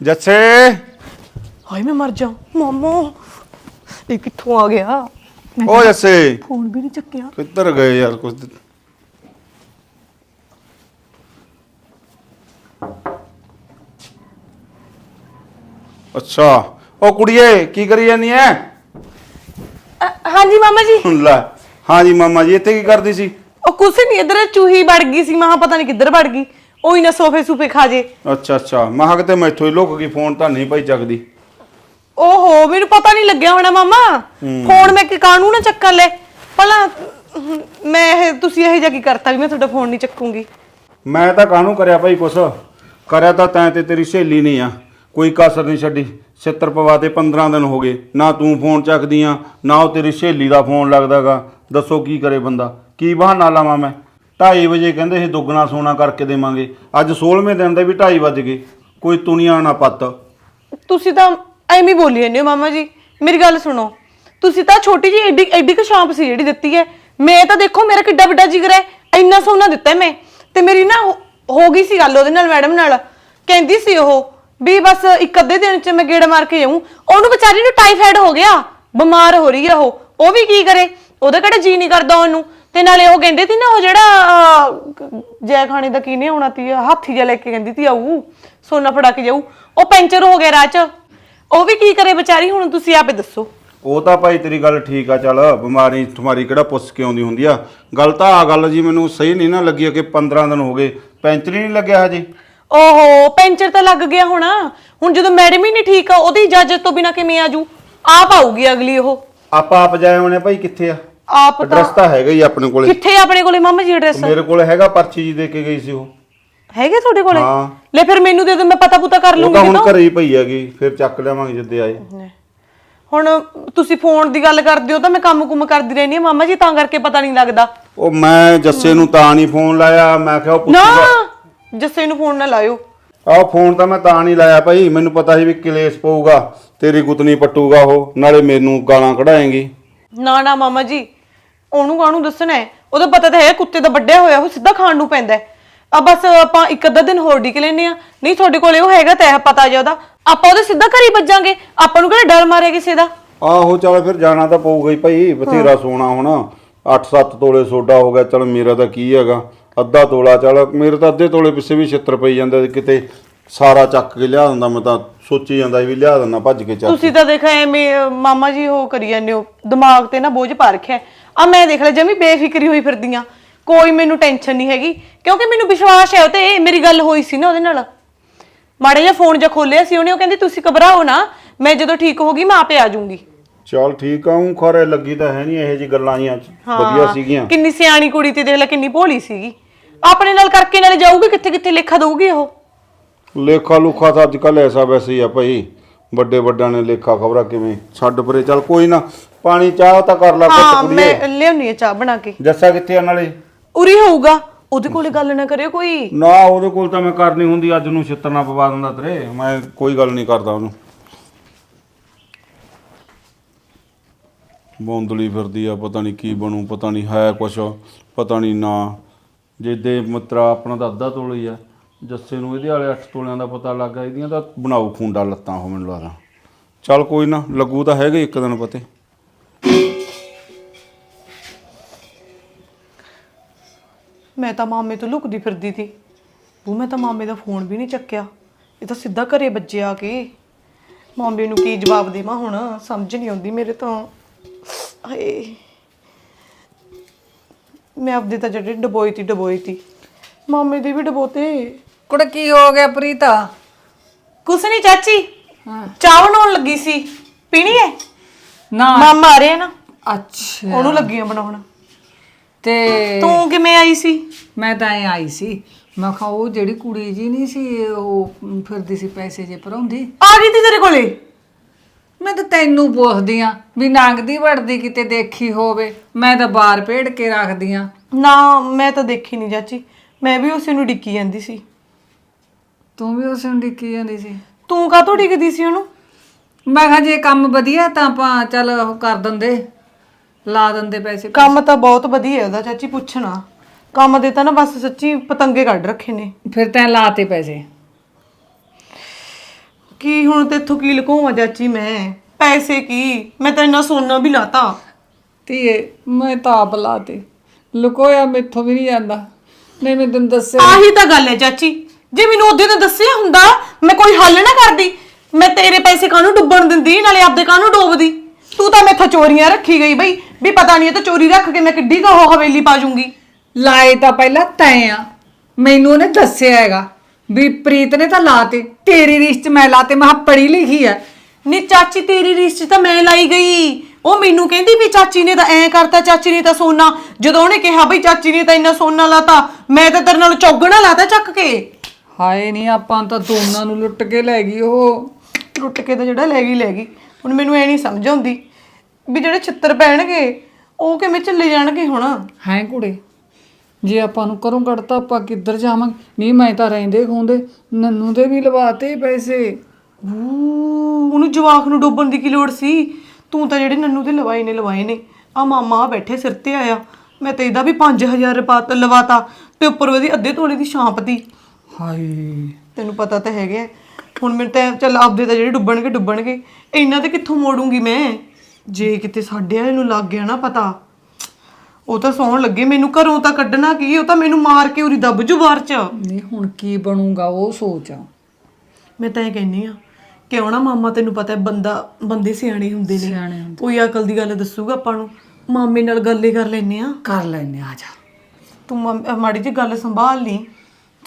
ਜੱਸੇ। ਹਾਏ ਮੈਂ ਮਰ ਜਾ ਮਾਮਾ ਇਹ ਕਿੱਥੋਂ ਆ ਗਿਆ? ਓ ਜੱਸੇ। ਫੋਨ ਵੀ ਨਹੀਂ ਚੱਕਿਆ। ਕਿੱਧਰ ਗਏ ਯਾਰ ਕੁਝ ਅੱਛਾ ਓ ਕੁੜੀਏ ਕੀ ਕਰੀ ਜਾਨੀ ਐ? ਹਾਂਜੀ ਮਾਮਾ ਜੀ। ਲੈ ਹਾਂ ਜੀ ਮਾਮਾ ਜੀ ਇੱਥੇ ਕੀ ਕਰਦੀ ਸੀ? ਉਹ ਕੁਛ ਨਹੀਂ ਇਧਰ ਚੂਹੀ ਵੜ ਗਈ ਸੀ ਮਾਂ ਪਤਾ ਨਹੀਂ ਕਿੱਧਰ ਵੜ ਗਈ। ਉਹੀ ਨਾ ਸੋਫੇ ਸੂਫੇ ਖਾ ਜੇ। ਅੱਛਾ ਅੱਛਾ। ਮੈਂ ਕਿਤੇ ਮੈਥੋਂ ਹੀ ਲੁੱਕ ਗਈ ਫੋਨ ਤਾਂ ਨਹੀਂ ਪਈ ਚੱਕਦੀ। ਓਹੋ ਮੈਨੂੰ ਪਤਾ ਨਹੀਂ ਲੱਗਿਆ ਹੋਣਾ ਮਾਮਾ। ਫੋਨ ਮੈਂ ਕਿ ਕਾਨੂੰ ਨਾ ਚੱਕਣ ਲੈ। ਭਲਾ ਮੈਂ ਇਹ ਤੁਸੀਂ ਇਹ ਜਿਹਾ ਕੀ ਕਰਤਾ ਵੀ ਮੈਂ ਤੁਹਾਡਾ ਫੋਨ ਨਹੀਂ ਚੱਕੂੰਗੀ। ਮੈਂ ਤਾਂ ਕਾਹਨੂੰ ਕਰਿਆ ਭਾਈ ਕੁਛ? ਕਰਿਆ ਤਾਂ ਤੈਂ ਤੇ ਤੇਰੀ ਸਹੇਲੀ ਨਹੀਂ ਆ। ਕੋਈ ਕਸਰ ਨਹੀਂ ਛੱਡੀ। ਛਿੱਤਰ ਪਵਾ ਤੇ 15 ਦਿਨ ਹੋ ਗਏ। ਨਾ ਤੂੰ ਫੋਨ ਚੱਕਦੀ ਆ ਨਾ ਉਹ ਤੇਰੀ ਸਹੇਲੀ ਦਾ ਫੋਨ ਲੱਗਦਾਗਾ। ਦੱਸੋ ਕੀ ਕਰੇ ਬੰਦਾ। ਕੀ ਬਹਾਨਾ ਲਾਵਾਂ ਮੈਂ? 2:30 ਵਜੇ ਕਹਿੰਦੇ ਸੀ ਦੁੱਗਣਾ ਸੋਨਾ ਕਰਕੇ ਦੇਵਾਂਗੇ। ਅੱਜ 16ਵੇਂ ਦਿਨ ਦੇ ਵੀ 2:30 ਵੱਜ ਗਏ। ਕੋਈ ਤੁਨੀਆਂ ਨਾ ਪੱਤ। ਤੁਸੀਂ ਤਾਂ ਐਵੇਂ ਹੀ ਬੋਲੀ ਜਾਂਦੇ ਹੋ ਮਾਮਾ ਜੀ। ਮੇਰੀ ਗੱਲ ਸੁਣੋ। ਤੁਸੀਂ ਤਾਂ ਛੋਟੀ ਜੀ ਐਡੀ ਐਡੀ ਕੁ ਸ਼ਾਂਪ ਸੀ ਜਿਹੜੀ ਦਿੱਤੀ ਹੈ। ਮੈਂ ਤਾਂ ਦੇਖੋ, ਮੇਰਾ ਕਿੱਡਾ ਵੱਡਾ ਜਿਗਰ ਹੈ। ਇੰਨਾ ਸੋਨਾ ਦਿੱਤਾ ਹੈ ਮੈਂ। ਤੇ ਮੇਰੀ ਨਾ ਹੋ- ਹੋ ਗਈ ਸੀ ਗੱਲ ਉਹਦੇ ਨਾਲ, ਮੈਡਮ ਨਾਲ। ਕਹਿੰਦੀ ਸੀ ਉਹ ਵੀ ਬਸ ਇੱਕ ਅੱਧੇ ਦਿਨ ਚ ਮੈਂ ਗੇੜਾ ਮਾਰ ਕੇ ਜਾਊਂ। ਉਹਨੂੰ ਵਿਚਾਰੀ ਨੂੰ ਟਾਈਫਾਇਡ ਹੋ ਗਿਆ। ਬਿਮਾਰ ਹੋ ਰਹੀ ਆ ਉਹ। ਉਹ ਵੀ ਕੀ ਕਰੇ? ਉਹਦਾ ਕਿਹੜਾ ਜੀ ਨਹੀਂ ਕਰਦਾ ਉਹਨੂੰ। ਤੇ ਨਾਲੇ ਉਹ ਕਹਿੰਦੇ ਸੀ ਨਾ ਉਹ ਜਿਹੜਾ ਜੈ ਖਾਣੇ ਦਾ ਕਿਨੇ ਆਉਣਾ ਤੀ ਹਾਥੀ ਜਿਹਾ ਲੈ ਕੇ ਕਹਿੰਦੀ ਤੀ ਆਊ ਸੋਨਾ ਫੜਾ ਕੇ ਜਾਊ। ਉਹ ਪੈਂਚਰ ਹੋ ਗਿਆ ਰਾਹ ਚ। ਉਹ ਵੀ ਕੀ ਕਰੇ ਵਿਚਾਰੀ ਹੁਣ ਤੁਸੀਂ ਆਪੇ ਦੱਸੋ। ਉਹ ਤਾਂ ਭਾਈ ਤੇਰੀ ਗੱਲ ਠੀਕ ਆ ਚੱਲ ਬਿਮਾਰੀ ਤੁਹਾਰੀ ਕਿਹੜਾ ਪੁੱਛ ਕੇ ਆਉਂਦੀ ਹੁੰਦੀ ਆ। ਗੱਲ ਤਾਂ ਆ ਗੱਲ ਜੀ ਮੈਨੂੰ ਸਹੀ ਨਹੀਂ ਨਾ ਲੱਗੀ ਕਿ 15 ਦਿਨ ਹੋ ਗਏ। ਪੈਂਚਰ ਹੀ ਨਹੀਂ ਲੱਗਿਆ ਹਜੇ। ਓਹੋ ਪੈਂਚਰ ਤਾਂ ਲੱਗ ਗਿਆ ਹੋਣਾ। ਹੁਣ ਜਦੋਂ ਮੈਡਮ ਹੀ ਨਹੀਂ ਠੀਕ ਆ ਉਹਦੀ ਇਜਾਜ਼ਤ ਤੋਂ ਬਿਨਾ ਕਿਵੇਂ ਆਜੂ? ਆਪ ਆਊਗੀ ਅਗਲੀ ਉਹ। ਆਪਾਂ ਆਪ ਜਾਏ ਹੋਣੇ ਭਾਈ ਕਿੱਥੇ ਆ? ਆਪ ਤਾਂ ਐਡਰੈਸ ਤਾਂ ਹੈਗਾ ਹੀ ਆਪਣੇ ਕੋਲੇ। ਕਿੱਥੇ ਆ ਆਪਣੇ ਕੋਲੇ? ਮਾਮਾ ਜੀ ਐਡਰੈਸ ਮੇਰੇ ਕੋਲ ਹੈਗਾ ਪਰਚੀ ਜੀ ਦੇ ਕੇ ਗਈ ਸੀ ਉਹ। ਹੈਗੇ ਤੁਹਾਡੇ ਕੋਲੇ? ਹਾਂ। ਲੈ ਫਿਰ ਮੈਨੂੰ ਦੇ ਦਿਓ ਮੈਂ ਪਤਾ ਪੁਤਾ ਕਰ ਉਹ ਲੂੰਗੀ ਤਾਂ ਹੁਣ ਘਰੇ ਹੀ ਪਈ ਹੈਗੀ ਫਿਰ ਚੱਕ ਲਿਆਵਾਂਗੇ ਜਿੱਦੇ ਆਏ। ਹੁਣ ਤੁਸੀਂ ਫੋਨ ਦੀ ਗੱਲ ਕਰਦੇ ਹੋ ਤਾਂ ਮੈਂ ਕੰਮ ਕੁਮ ਕਰਦੀ ਰਹਿੰਦੀ ਹਾਂ। ਮਾਮਾ ਜੀ ਤਾਂ ਕਰਕੇ ਪਤਾ ਨਹੀਂ ਲੱਗਦਾ। ਉਹ ਮੈਂ ਜੱਸੇ ਨੂੰ ਤਾਂ ਨਹੀਂ ਫੋਨ ਲਾਇਆ ਮੈਂ ਕਿਹਾ ਉਹ ਨਾ! ਪੁੱਛੂਗਾ। ਜੱਸੇ ਨੂੰ ਫੋਨ ਨਾ ਲਾਇਓ। ਆਹ ਫੋਨ ਤਾਂ ਮੈਂ ਤਾਂ ਨਹੀਂ ਲਾਇਆ ਭਾਈ। ਮੈਨੂੰ ਪਤਾ ਸੀ ਵੀ ਕਲੇਸ਼ ਪਊਗਾ ਤੇਰੀ ਗੁੱਤਨੀ ਪੱਟੂਗਾ ਉਹ ਨਾਲੇ ਮੈਨੂੰ ਗਾਲਾਂ ਕਢਾਏਗੀ। ਨਾ ਨਾ ਮਾਮਾ ਜੀ। ਉਹਨੂੰ ਕਾਹਨੂੰ ਦੱਸਣਾ ਹੈ? ਉਹਦਾ ਪਤਾ ਤਾਂ ਹੈ ਕੁੱਤੇ ਦਾ ਵੱਡਿਆ ਹੋਇਆ ਉਹ ਸਿੱਧਾ ਖਾਣ ਨੂੰ ਪੈਂਦਾ ਹੈ। ਆ ਬਸ ਆਪਾਂ ਇੱਕ ਅੱਧਾ ਦਿਨ ਹੋਰ ਡਿਕ ਲੈਨੇ ਆ ਨਹੀਂ ਤੁਹਾਡੇ ਕੋਲੇ ਉਹ ਹੈਗਾ ਤਾਂ ਪਤਾ ਉਹਦਾ। ਆਪਾਂ ਉਹਦੇ ਸਿੱਧਾ ਘਰੀ ਵੱਜਾਂਗੇ। ਆਪਾਂ ਨੂੰ ਕਿਹੜਾ ਡਰ ਮਾਰਿਆ ਕਿਸੇ ਦਾ? ਆਹੋ ਚਲ ਫਿਰ ਜਾਣਾ ਤਾਂ ਪਊਗਾ ਹੀ ਭਾਈ ਬਥੇਰਾ ਸੋਨਾ ਹੁਣ। 8-7 ਤੋਲੇ ਸੋਡਾ ਹੋ ਗਿਆ ਚਲ ਮੇਰਾ ਤਾਂ ਕੀ ਹੈਗਾ? ਅੱਧਾ ਤੋਲਾ ਚਲ ਮੇਰੇ ਤਾਂ ਅੱਧੇ ਤੋਲੇ ਪਿੱਛੇ ਵੀ ਛਿੱਤਰ ਪਈ ਜਾਂਦਾ ਕਿਤੇ ਸਾਰਾ ਚੱਕ ਕੇ ਲਿਆ ਦਿੰਦਾ ਮੈਂ ਤਾਂ ਸੋਚੀ ਜਾਂਦਾ ਵੀ ਲਿਆ ਦਿੰਦਾ ਭੱਜ ਕੇ ਚੱਕ ਤੁਸੀਂ ਤਾਂ ਦੇਖਿਆ ਐਵੇਂ ਮਾਮਾ ਜੀ ਉਹ ਕਰੀ ਜਾਂਦੇ ਹੋ ਦਿਮਾਗ ਤੇ ਨਾ ਬੋਝ ਪਾ ਰੱਖਿਆ ਆ ਮੈਂ ਦੇਖ ਲਿਆ ਜਮੀ ਬੇਫਿਕਰੀ ਹੋਈ ਫਿਰਦੀਆਂ। ਕੋਈ ਮੈਨੂੰ ਟੈਨਸ਼ਨ ਨਹੀਂ ਹੈਗੀ। ਕਿਉਂਕਿ ਮੈਨੂੰ ਵਿਸ਼ਵਾਸ ਹੈ ਉਹ ਤੇ ਮੇਰੀ ਗੱਲ ਹੋਈ ਸੀ ਨਾ ਉਹਦੇ ਨਾਲ। ਮਾੜੇ ਜਿਹਾ ਫੋਨ ਜਿਹਾ ਖੋਲਿਆ ਸੀ ਉਹਨੇ ਉਹ ਕਹਿੰਦੀ ਤੁਸੀਂ ਘਬਰਾਓ ਨਾ ਮੈਂ ਜਦੋਂ ਠੀਕ ਹੋਗੀ ਮੈਂ ਆਪੇ ਆ ਜਾਊਂਗੀ। ਚਲ ਠੀਕ ਆ ਹੂੰ ਖਰੇ ਲੱਗੀ ਤਾਂ ਹੈ ਨਹੀਂ ਇਹੋ ਜੀ ਗੱਲਾਂ ਚ। ਵਧੀਆ ਸੀਗੀਆਂ। ਕਿੰਨੀ ਸਿਆਣੀ ਕੁੜੀ ਤੇ ਦੇਖ ਲੈ ਕਿੰਨੀ ਭੋਲੀ ਸੀਗੀ। ਆਪਣੇ ਨਾਲ ਕਰਕੇ ਨਾਲੇ ਜਾਊਗੀ ਕਿੱਥੇ ਕਿੱਥੇ ਲੇਖਾ ਦਊਗੀ ਉਹ? ਲੇਖਾ ਲੁਖਾ ਤਾਂ ਅੱਜ ਕੱਲ ਐਸਾ ਵੈਸੇ ਹੀ ਆ ਭਾਈ। ਵੱਡੇ ਵੱਡਿਆਂ ਨੇ ਲੇਖਾ ਖਬਰਾਂ ਕਿਵੇਂ ਛੱਡ ਪਰੇ ਚੱਲ ਕੋਈ ਨਾ ਪਾਣੀ ਚਾਹ ਤਾਂ ਕਰ ਲੈ ਹਾਂ ਪੁੱਤ ਮੈਂ ਕੁੜੀਏ ਲਿਆਉਣੀ ਆ ਚਾਹ ਬਣਾ ਕੇ। ਜੱਸਾ ਕਿੱਥੇ ਆ ਨਾਲੇ? ਉਰੀ ਹੋਊਗਾ ਉਹਦੇ ਕੋਲੇ ਗੱਲ ਨਾ ਕਰਿਓ ਕੋਈ। ਨਾ ਉਹਦੇ ਕੋਲ ਤਾਂ ਮੈਂ ਕਰਨੀ ਹੁੰਦੀ ਅੱਜ ਨੂੰ ਛਿੱਤਰ ਨਾ ਪਵਾ ਦਿੰਦਾ ਤੇਰੇ ਮੈਂ ਕੋਈ ਗੱਲ ਨਹੀਂ ਕਰਦਾ ਉਹਨੂੰ। ਬੌਂਦਲੀ ਫਿਰਦੀ ਆ ਪਤਾ ਨਹੀਂ ਕੀ ਬਣੂ ਪਤਾ ਨਹੀਂ ਹੈ ਕੁਛ ਪਤਾ ਨਹੀਂ ਨਾ। ਜਿਹਦੇ ਮਿੱਤਰਾ ਆਪਣਾ ਤਾਂ ਅੱਧਾ ਤੋਲੀ ਆ। ਜੱਸੇ ਨੂੰ ਇਹਦੇ ਵਾਲੇ 8 ਤੋਲਿਆਂ ਦਾ ਪਤਾ ਲੱਗਾ ਇਹਦੀਆਂ ਤਾਂ ਬਣਾਉ ਖੁੰਡਾ ਲੱਤਾਂ ਉਹ ਮੈਨੂੰ ਲੱਗਦਾ। ਚੱਲ ਕੋਈ ਨਾ, ਲੱਗੂ ਤਾਂ ਹੈਗਾ ਹੀ ਇੱਕ ਦਿਨ ਪਤੇ। ਮੈਂ ਤਾਂ ਮਾਮੇ ਤੋਂ ਲੁਕਦੀ ਫਿਰਦੀ ਸੀ। ਉਹ ਮੈਂ ਤਾਂ ਮਾਮੇ ਦਾ ਫੋਨ ਵੀ ਨਹੀਂ ਚੱਕਿਆ। ਇਹ ਤਾਂ ਸਿੱਧਾ ਘਰੇ ਵੱਜੇ ਆ ਕੇ। ਮਾਮੇ ਨੂੰ ਕੀ ਜਵਾਬ ਦੇਵਾਂ ਹੁਣ? ਸਮਝ ਨਹੀਂ ਆਉਂਦੀ ਮੇਰੇ ਤੋਂ। ਹਾਏ। ਮੈਂ ਆਪਦੇ ਤਾਂ ਜਿਹੜੇ ਡਬੋਈ ਤੀ ਡਬੋਈ ਤੀ। ਮਾਮੇ ਦੇ ਵੀ ਡਬੋਤੇ। ਕੁੜ ਕੀ ਹੋ ਗਿਆ ਪ੍ਰੀਤਾ? ਕੁਛ ਨਹੀਂ ਚਾਚੀ ਚਾਹ ਬਣਾਉਣ ਲੱਗੀ ਸੀ। ਪੀਣੀ ਹੈ ਨਾ। ਮਾਮਾ ਆ ਰਿਹਾ ਨਾ। ਅੱਛਾ। ਉਹਨੂੰ ਲੱਗੀ ਆ ਬਣਾਉਣ। ਤੇ ਤੂੰ ਕਿਵੇਂ ਆਈ ਸੀ? ਮੈਂ ਤਾਂ ਐ ਆਈ ਸੀ। ਮੈਂ ਕਿਹਾ ਉਹ ਜਿਹੜੀ ਕੁੜੀ ਜੀ ਨਹੀਂ ਸੀ ਉਹ ਫਿਰਦੀ ਸੀ ਪੈਸੇ ਜੇ ਭਰਾਉਂਦੀ। ਆ ਗਈ ਤੀ ਤੇਰੇ ਕੋਲੇ? ਮੈਂ ਤਾਂ ਤੈਨੂੰ ਪੁੱਛਦੀ ਆ ਵੀ ਨੰਗਦੀ ਵੜਦੀ ਕਿਤੇ ਦੇਖੀ ਹੋਵੇ। ਮੈਂ ਤਾਂ ਬਾਹਰ ਭੇੜ ਕੇ ਰੱਖਦੀ ਆ। ਨਾ ਮੈਂ ਤਾਂ ਦੇਖੀ ਨਹੀਂ ਚਾਚੀ। ਮੈਂ ਵੀ ਉਸੇ ਨੂੰ ਡਿੱਕੀ ਜਾਂਦੀ ਸੀ। ਤੂੰ ਵੀ ਉਸ ਨੂੰ ਡਿੱਕੀ ਜਾਂਦੀ ਸੀ। ਤੂੰ ਕਾਹਤੋਂ ਡਿੱਗਦੀ ਸੀ ਉਹਨੂੰ? ਮੈਂ ਕਿਹਾ ਜੇ ਕੰਮ ਵਧੀਆ ਤਾਂ ਆਪਾਂ ਚੱਲ ਉਹ ਕਰ ਦਿੰਦੇ ਲਾ ਦਿੰਦੇ ਪੈਸੇ ਕੰਮ ਤਾਂ ਬਹੁਤ ਵਧੀਆ ਉਹਦਾ ਚਾਚੀ ਪੁੱਛਣਾ ਕੰਮ ਦੇ ਤਾਂ ਨਾ ਬਸ ਸੱਚੀ ਪਤੰਗੇ ਕੱਢ ਰੱਖੇ ਨੇ। ਫਿਰ ਤੈਂ ਲਾਤੇ ਪੈਸੇ। ਕੀ ਹੁਣ ਤੇਥੋਂ ਕੀ ਲੁਕਾਵਾਂ ਚਾਚੀ ਮੈਂ? ਪੈਸੇ ਕੀ? ਮੈਂ ਤਾਂ ਇੰਨਾ ਸੋਨਾ ਵੀ ਲਾਤਾ। ਧੀਏ ਮੈਂ ਤਾਂ ਆਪ ਲਾਤੇ। ਲੁਕੋਇਆ ਮੈਥੋਂ ਵੀ ਨਹੀਂ ਜਾਂਦਾ। ਨਹੀਂ ਮੈਂ ਤੈਨੂੰ ਦੱਸਿਆ ਆਹੀ ਤਾਂ ਗੱਲ ਹੈ ਚਾਚੀ। ਜੇ ਮੈਨੂੰ ਉਹਦੇ ਤਾਂ ਦੱਸਿਆ ਹੁੰਦਾ ਮੈਂ ਕੋਈ ਹੱਲ ਨਾ ਕਰਦੀ। ਮੈਂ ਤੇਰੇ ਪੈਸੇ ਕਾਹਨੂੰ ਡੁੱਬਣ ਦਿੰਦੀ ਨਾਲੇ ਆਪਦੇ ਕਾਹਨੂੰ ਡੋਬਦੀ? ਤੂੰ ਤਾਂ ਮੈਥੋਂ ਚੋਰੀਆਂ ਰੱਖੀ ਗਈ ਬਈ। ਵੀ ਪਤਾ ਨਹੀਂ ਇਹ ਤਾਂ ਚੋਰੀ ਰੱਖ ਕੇ ਮੈਂ ਕਿੱਡੀ ਕਾ ਹਵੇਲੀ ਪਾ ਜੂੰਗੀ। ਲਾਏ ਤਾਂ ਪਹਿਲਾਂ ਤੈਂ ਆ। ਮੈਨੂੰ ਉਹਨੇ ਦੱਸਿਆ ਹੈਗਾ ਵੀ ਪ੍ਰੀਤ ਨੇ ਤਾਂ ਲਾਤੇ ਤੇਰੀ ਰਿਸ਼ਤ 'ਚ ਮੈਂ ਲਾਤੇ ਮੈਂ ਕਿਹਾ ਪੜ੍ਹੀ ਲਿਖੀ ਆ ਨੀ ਚਾਚੀ ਤੇਰੀ ਰਿਸ਼ਤੇ ਤਾਂ ਮੈਂ ਲਾਈ ਗਈ। ਉਹ ਮੈਨੂੰ ਕਹਿੰਦੀ ਵੀ ਚਾਚੀ ਨੇ ਤਾਂ ਐ ਕਰਤਾ ਚਾਚੀ ਨੇ ਤਾਂ ਸੋਨਾ। ਜਦੋਂ ਉਹਨੇ ਕਿਹਾ ਬਈ ਚਾਚੀ ਨੇ ਤਾਂ ਇੰਨਾ ਸੋਨਾ ਲਾਤਾ ਮੈਂ ਤਾਂ ਤੇਰੇ ਨਾਲ ਚੌਗਣਾ ਲਾਤਾ ਚੱਕ ਕੇ। ਹਾਏ ਨਹੀਂ ਆਪਾਂ ਤਾਂ ਦੋਨਾਂ ਨੂੰ ਲੁੱਟ ਕੇ ਲੈ ਗਈ ਉਹ। ਲੁੱਟ ਕੇ ਤਾਂ ਜਿਹੜਾ ਲੈ ਗਈ ਲੈ ਗਈ। ਹੁਣ ਮੈਨੂੰ ਐ ਨਹੀਂ ਸਮਝ ਆਉਂਦੀ ਵੀ ਜਿਹੜੇ ਛਿੱਤਰ ਪੈਣਗੇ ਉਹ ਕਿਵੇਂ ਚੱਲੇ ਜਾਣਗੇ ਹੁਣ? ਹੈ ਕੁੜੇ ਜੇ ਆਪਾਂ ਨੂੰ ਘਰੋਂ ਕੱਢਤਾ ਆਪਾਂ ਕਿੱਧਰ ਜਾਵਾਂਗੇ? ਨਹੀਂ ਮੈਂ ਤਾਂ ਰਹਿੰਦੇ ਖੁੰਦੇ ਨੰਨੂ ਦੇ ਵੀ ਲਵਾਤੇ ਪੈਸੇ। ਊ, ਉਹਨੂੰ ਜਵਾਕ ਨੂੰ ਡੋਬਣ ਦੀ ਕੀ ਲੋੜ ਸੀ? ਤੂੰ ਤਾਂ ਜਿਹੜੇ ਨੰਨੂ ਦੇ ਲਵਾਏ ਨੇ ਲਵਾਏ ਨੇ। ਆ ਮਾਮਾ ਬੈਠੇ ਸਿਰ ਤੇ ਆਇਆ। ਮੈਂ ਤੇ ਇਹਦਾ ਵੀ 5000 ਰੁਪਏ ਲਵਾਤਾ ਤੇ ਉੱਪਰ ਉਹਦੀ ਅੱਧੇ ਤੋਲੇ ਦੀ ਛਾਂਪ ਦੀ ਹਾਏ। ਤੈਨੂੰ ਪਤਾ ਤਾਂ ਹੈਗਾ ਹੈ। ਹੁਣ ਮੇਰੇ ਤਾਂ ਚੱਲ ਆਪਦੇ ਤਾਂ ਜਿਹੜੇ ਡੁੱਬਣਗੇ ਡੁੱਬਣਗੇ। ਇਹਨਾਂ ਤੇ ਕਿੱਥੋਂ ਮੋੜੂੰਗੀ ਮੈਂ? ਜੇ ਕਿਤੇ ਸਾਡੇ ਵਾਲੇ ਨੂੰ ਲੱਗ ਗਿਆ ਨਾ ਪਤਾ ਉਹ ਤਾਂ ਸੌਣ ਲੱਗੇ। ਮੈਨੂੰ ਘਰੋਂ ਤਾਂ ਕੱਢਣਾ ਕੀ ਉਹ ਤਾਂ ਮੈਨੂੰ ਮਾਰ ਕੇ ਉਰੀ ਦੱਬ ਜੂ ਬਾਹਰ ਚ। ਨਹੀਂ ਹੁਣ ਕੀ ਬਣੂਗਾ ਉਹ ਸੋਚ ਆ। ਮੈਂ ਤਾਂ ਇਹ ਕਹਿੰਨੀ ਆ ਕਿਉਂ ਨਾ ਮਾਮਾ ਤੈਨੂੰ ਪਤਾ ਹੈ ਬੰਦਾ ਬੰਦੇ ਸਿਆਣੇ ਹੁੰਦੇ ਨੇ। ਸਿਆਣੇ ਹੁੰਦੇ। ਕੋਈ ਅਕਲ ਦੀ ਗੱਲ ਦੱਸੂਗਾ ਆਪਾਂ ਨੂੰ। ਮਾਮੇ ਨਾਲ ਗੱਲ ਹੀ ਕਰ ਲੈਨੇ ਆ ਕਰ ਲੈਨੇ ਆ ਜਾ। ਤੂੰ ਮਾਮ- ਅਹ ਮਾੜੀ ਜੀ ਗੱਲ ਸੰਭਾਲ ਲਈ।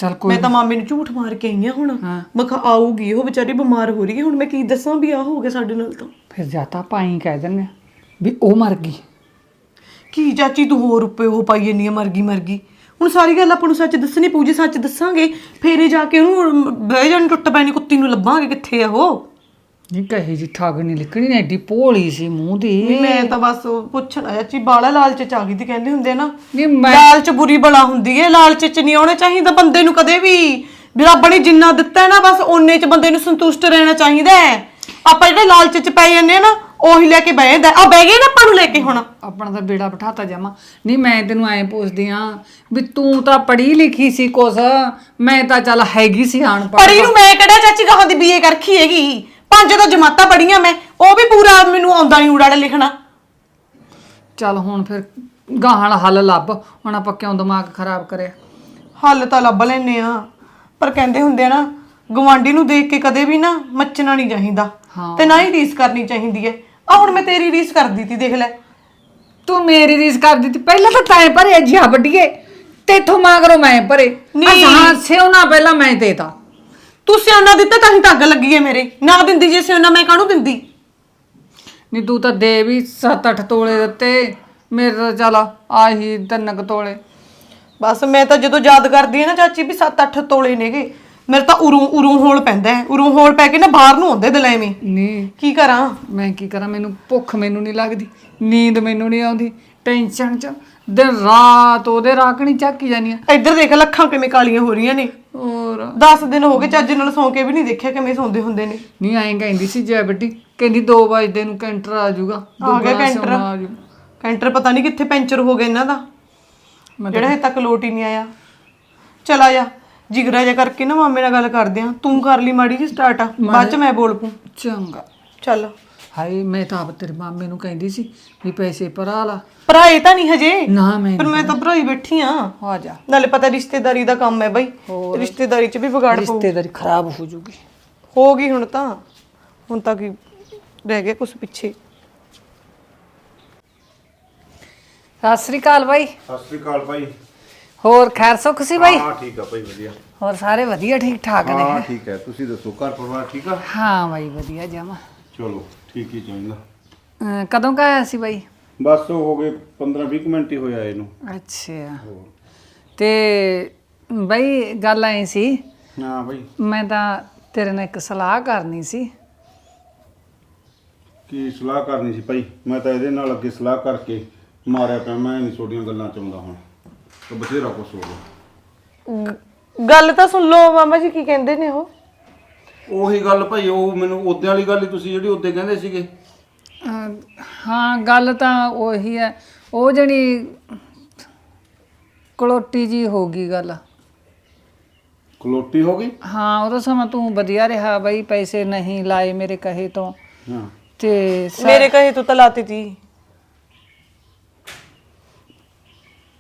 ਚੱਲ ਕੋਈ ਮੈਂ ਤਾਂ ਮਾਮੇ ਨੂੰ ਝੂਠ ਮਾਰ ਕੇ ਆਈ ਆ ਹੁਣ। ਮੈਂ ਕਿਹਾ ਆਊਗੀ ਉਹ ਵਿਚਾਰੀ ਬਿਮਾਰ ਹੋ ਰਹੀ ਹੈ। ਹੁਣ ਮੈਂ ਕੀ ਦੱਸਾਂ ਵੀ ਆ ਹੋ ਗਿਆ ਸਾਡੇ ਨਾਲ ਤਾਂ। ਫਿਰ ਜਾਂ ਤਾਂ ਆਪਾਂ ਐਂ ਕਹਿ ਦਿੰਦੇ ਆ ਵੀ ਉਹ ਮਰ ਗਈ। ਕੀ ਚਾਚੀ ਤੂੰ ਹੋਰ ਉੱਪੇ ਉਹ ਪਾਈ ਆ ਮਰ ਗਈ ਮਰ ਗਈ। ਹੁਣ ਸਾਰੀ ਗੱਲ ਆਪਾਂ ਨੂੰ ਸੱਚ ਦੱਸਣੀ ਪਊ ਜੇ ਸੱਚ ਦੱਸਾਂਗੇ ਫੇਰੇ ਜਾ ਕੇ ਉਹਨੂੰ ਬਹਿ ਜਾਣ ਟੁੱਟ ਪੈਣੀ ਕੁੱਤੀ ਨੂੰ ਲੱਭਾਂਗੇ ਕਿੱਥੇ ਆ ਉਹ? ਨਹੀਂ ਕਹੇ ਜੀ ਠੱਗ ਨਹੀਂ ਲਿਖਣੀ ਨੇ ਐਡੀ ਭੋਲੀ ਸੀ ਮੂੰਹ ਦੀ। ਮੈਂ ਤਾਂ ਬਸ ਉਹ ਪੁੱਛਣਾ ਚਾਚੀ ਬਾਲਾ ਲਾਲਚ ਚ ਆ ਗਈ ਦੀ ਕਹਿੰਦੇ ਹੁੰਦੇ ਨਾ ਨਹੀਂ ਮੈਂ ਲਾਲਚ ਬੁਰੀ ਬਲਾ ਹੁੰਦੀ ਹੈ ਲਾਲਚ ਚ ਨਹੀਂ ਆਉਣਾ ਚਾਹੀਦਾ ਬੰਦੇ ਨੂੰ ਕਦੇ ਵੀ। ਵੀ ਰੱਬ ਨੇ ਜਿੰਨਾ ਦਿੱਤਾ ਹੈ ਨਾ ਬਸ ਓਨੇ ਚ ਬੰਦੇ ਨੂੰ ਸੰਤੁਸ਼ਟ ਰਹਿਣਾ ਚਾਹੀਦਾ ਹੈ ਆਪਾਂ ਜਿਹੜੇ ਲਾਲਚ ਚ ਪੈ ਜਾਂਦੇ ਆ ਨਾ ਉਹੀ ਲੈ ਕੇ ਬਹਿ ਜਾਂਦਾ ਆ ਬਹਿ ਗਏ ਨਾ ਆਪਾਂ ਨੂੰ ਲੈ ਕੇ ਹੁਣ। ਆਪਣਾ ਤਾਂ ਬੇੜਾ ਬਿਠਾਤਾ ਜਾਵਾਂ ਨਹੀਂ ਮੈਂ ਤੈਨੂੰ ਐਂ ਪੁੱਛਦੀ ਆ ਵੀ ਤੂੰ ਤਾਂ ਪੜ੍ਹੀ ਲਿਖੀ ਸੀ ਕੁਛ ਮੈਂ ਤਾਂ ਚੱਲ ਹੈਗੀ ਸੀ ਅਨਪੜ੍ਹ ਪੜੀ ਨੂੰ ਮੈਂ ਕਿਹੜਾ ਚਾਚੀ ਗਾਹਾਂ ਦੀ ਬੀਏ ਕਰਖੀ ਹੈਗੀ? ਪੰਜ ਤਾਂ ਜਮਾਤਾਂ ਪੜੀਆਂ ਮੈਂ ਉਹ ਵੀ ਪੂਰਾ ਮੈਨੂੰ ਆਉਂਦਾ ਨਹੀਂ ਉੜਾੜਾ ਲਿਖਣਾ। ਚੱਲ ਹੁਣ ਫਿਰ ਗਾਹਾਂ ਹੱਲ ਲੱਭ ਹੁਣ ਆਪਾਂ ਕਿਉਂ ਦਿਮਾਗ ਖਰਾਬ ਕਰਿਆ? ਹੱਲ ਤਾਂ ਲੱਭ ਲੈਨੇ ਆ ਪਰ ਕਹਿੰਦੇ ਹੁੰਦੇ ਆ ਨਾ ਗਵਾਂਢੀ ਨੂੰ ਦੇਖ ਕੇ ਕਦੇ ਵੀ ਨਾ ਮੱਚਣਾ ਨਹੀਂ ਚਾਹੀਦਾ ਹਾਂ। ਤੇ ਨਾ ਹੀ ਰੀਸ ਕਰਨੀ ਚਾਹੀਦੀ ਹੈ। ਆ ਹੁਣ ਮੈਂ ਤੇਰੀ ਰੀਸ ਕਰਦੀ ਤੀ ਦੇਖ ਲੈ। ਤੂੰ ਮੇਰੀ ਰੀਸ ਕਰ ਦਿੱਤੀ ਪਹਿਲਾਂ ਤਾਂ ਤੈਂ ਭਰੇ ਜਿਹਾ ਵੱਡੀਏ ਤੇਥੋਂ ਮਾਗਰੋ ਮੈਂ ਭਰੇ। ਨਹੀਂ। ਸਿਓ ਨਾ ਪਹਿਲਾਂ ਮੈਂ ਦੇਤਾ। ਤੂੰ ਸਿਆਣਾ ਦਿੱਤਾ ਤਾਂ ਹੀ ਤਾਂ ਅੱਗ ਲੱਗੀ ਹੈ ਮੇਰੇ। ਨਾ ਦਿੰਦੀ ਜੇ ਸਿਆਣਾ ਮੈਂ ਕਾਹਨੂੰ ਦਿੰਦੀ? ਨਹੀਂ ਤੂੰ ਤਾਂ ਦੇ ਵੀ 7-8 ਤੋਲੇ ਦਿੱਤੇ। ਮੇਰੇ ਤਾਂ ਚੱਲ ਆਹੀ ਤਿੰਨ ਕੁ ਤੋਲੇ। ਬਸ ਮੈਂ ਤਾਂ ਜਦੋਂ ਯਾਦ ਕਰਦੀ ਆ ਨਾ ਚਾਚੀ ਵੀ 7-8 ਤੋਲੇ ਨੇਗੇ। ਮੇਰੇ ਤਾਂ ਉਰੂ ਉਰੂ ਹੋਲ ਪੈਂਦਾ ਹੈ। ਉਰੂ ਹੋਲ ਪੈ ਕੇ ਨਾ ਬਾਹਰ ਨੂੰ ਆਉਂਦੇ ਦਲੈਵੇਂ ਨਹੀਂ ਕੀ ਕਰਾਂ? ਮੈਂ ਕੀ ਕਰਾਂ? ਮੈਨੂੰ ਭੁੱਖ ਮੈਨੂੰ ਨਹੀਂ ਲੱਗਦੀ। ਨੀਂਦ ਮੈਨੂੰ ਨਹੀਂ ਆਉਂਦੀ। ਟੈਨਸ਼ਨ ਚ ਦਿਨ ਰਾਤ ਉਹਦੇ ਰਾਕਣੀ ਚੱਕੀ ਜਾਨੀ ਆ? ਇੱਧਰ ਦੇਖ ਲੱਖਾਂ ਕਿਵੇਂ ਕਾਲੀਆਂ ਹੋ ਰਹੀਆਂ ਨੇ। ਹੋਰ। 10 ਦਿਨ ਹੋ ਗਏ ਚੱਜ ਨਾਲ ਸੌਂ ਕੇ ਵੀ ਨਹੀਂ ਦੇਖਿਆ ਕਿਵੇਂ ਸੌਂਦੇ ਹੁੰਦੇ ਨੇ। ਨਹੀਂ ਐਂ ਕਹਿੰਦੀ ਸੀ ਜੈ ਬੱਟੀ ਕਹਿੰਦੀ 2 ਵਜੇ ਨੂੰ ਕੈਂਟਰ ਆ ਜਾਊਗਾ ਆ ਗਿਆ ਕੈਂਟਰ। ਆ ਪਤਾ ਨਹੀਂ ਕਿੱਥੇ ਪੈਂਚਰ ਹੋ ਗਿਆ ਇਹਨਾਂ ਦਾ। ਜਿਹੜਾ ਹਜੇ ਤੱਕ ਲੋਟ ਹੀ ਨਹੀਂ ਆਇਆ। ਚਲਾ ਜਾ ਜਿਗਰਾ ਜਾ ਕਰਕੇ ਨਾ ਮਾਮੇ ਨਾਲ ਗੱਲ ਕਰਦੇ ਆ। ਤੂੰ ਕਰ ਲਈ ਮਾੜੀ ਜੀ ਸਟਾਰਟ ਬਾਅਦ ਚ ਮੈਂ ਬੋਲ ਪੂੰ ਚੰਗਾ। ਚੱਲ। ਹਾਏ ਮੈਂ ਤਾਂ ਆਪ ਤੇਰੇ ਮਾਮੇ ਨੂੰ ਕਹਿੰਦੀ ਸੀ ਵੀ ਪੈਸੇ ਭਰਾ ਲਾ। ਭਰਾਏ ਤਾਂ ਨਹੀਂ ਹਜੇ। ਨਾ ਮੈਂ ਪਰ ਮੈਂ ਤਾਂ ਭਰਾਈ ਬੈਠੀ ਆ। ਆ ਜਾ। ਨਾਲੇ ਪਤਾ ਰਿਸ਼ਤੇਦਾਰੀ ਦਾ ਕੰਮ ਹੈ ਬਈ। ਰਿਸ਼ਤੇਦਾਰੀ ਚ ਵੀ ਵਿਗਾੜ ਪਊ। ਰਿਸ਼ਤੇਦਾਰੀ ਖਰਾਬ ਹੋ ਜੂਗੀ। ਹੋ ਗਈ ਹੁਣ ਤਾਂ। ਹੁਣ ਤਾਂ ਕੀ ਰਹਿ ਗਿਆ ਕੁਛ ਪਿੱਛੇ। ਸਤਿ ਸ੍ਰੀ ਅਕਾਲ ਬਾਈ। ਸਤਿ ਸ੍ਰੀ ਅਕਾਲ ਭਾਈ ਹੋਰ ਖੈਰ ਸੁਖ ਸੀ ਬਾਈ? ਹਾਂ ਠੀਕ ਆ ਭਾਈ ਵਧੀਆ। ਹੋਰ ਸਾਰੇ ਵਧੀਆ ਠੀਕ ਠਾਕ ਨੇ? ਹਾਂ ਠੀਕ ਹੈ। ਤੁਸੀਂ ਦੱਸੋ ਘਰ ਪਰਿਵਾਰ ਠੀਕ ਆ? ਹਾਂ ਬਾਈ ਵਧੀਆ ਜਮਾ। ਚਲੋ। ਠੀਕ ਹੀ ਚਾਹੀਦਾ। ਅਹ ਕਦੋਂ ਕਾ ਆਇਆ ਸੀ ਬਾਈ? ਬਸ ਉਹ ਹੋ ਗਏ 15 20 ਮਿੰਟ ਹੀ ਹੋਇਆ ਇਹਨੂੰ। ਅੱਛਾ। ਤੇ ਬਾਈ ਗੱਲ ਐ ਸੀ ਹਾਂ ਭਾਈ ਮੈਂ ਤਾਂ ਤੇਰੇ ਨਾਲ ਇੱਕ ਸਲਾਹ ਕਰਨੀ ਸੀ। ਕੀ ਸਲਾਹ ਕਰਨੀ ਸੀ ਭਾਈ? ਮੈਂ ਤਾਂ ਇਹਦੇ ਨਾਲ ਅੱਗੇ ਸਲਾਹ ਕਰਕੇ ਮਾਰਿਆ ਪਿਆ ਮੈਂ ਨਹੀਂ ਛੋਟੀਆਂ ਗੱਲਾਂ ਚਾਹੁੰਦਾ ਹੁਣ। ਤੇ ਬਥੇਰਾ ਕੁਛ ਹੋ ਗਿਆ। ਗ- ਗੱਲ ਤਾਂ ਸੁਣ ਲਓ ਮਾਮਾ ਜੀ ਕੀ ਕਹਿੰਦੇ ਨੇ ਉਹ? ਉਹੀ ਗੱਲ ਭਾਈ ਉਹ ਮੈਨੂੰ ਉਦੋਂ ਵਾਲੀ ਗੱਲ ਹੀ ਤੁਸੀਂ ਜਿਹੜੀ ਉਦੋਂ ਕਹਿੰਦੇ ਸੀਗੇ। ਅਹ ਹਾਂ ਗੱਲ ਤਾਂ ਉਹੀ ਹੈ। ਉਹ ਜਣੀ ਕਲੋਟੀ ਜੀ ਹੋ ਗਈ ਗੱਲ। ਕਲੋਟੀ ਹੋ ਗਈ? ਹਾਂ ਉਹਦਾ ਸਮਾਂ ਤੂੰ ਵਧੀਆ ਰਿਹਾ ਬਾਈ ਪੈਸੇ ਨਹੀਂ ਲਾਏ ਮੇਰੇ ਕਹੇ ਤੋਂ। ਹਾਂ। ਤੇ ਸ- ਮੇਰੇ ਕਹੇ ਤੂੰ ਤਾਂ ਲਾਤੀ ਤੀ।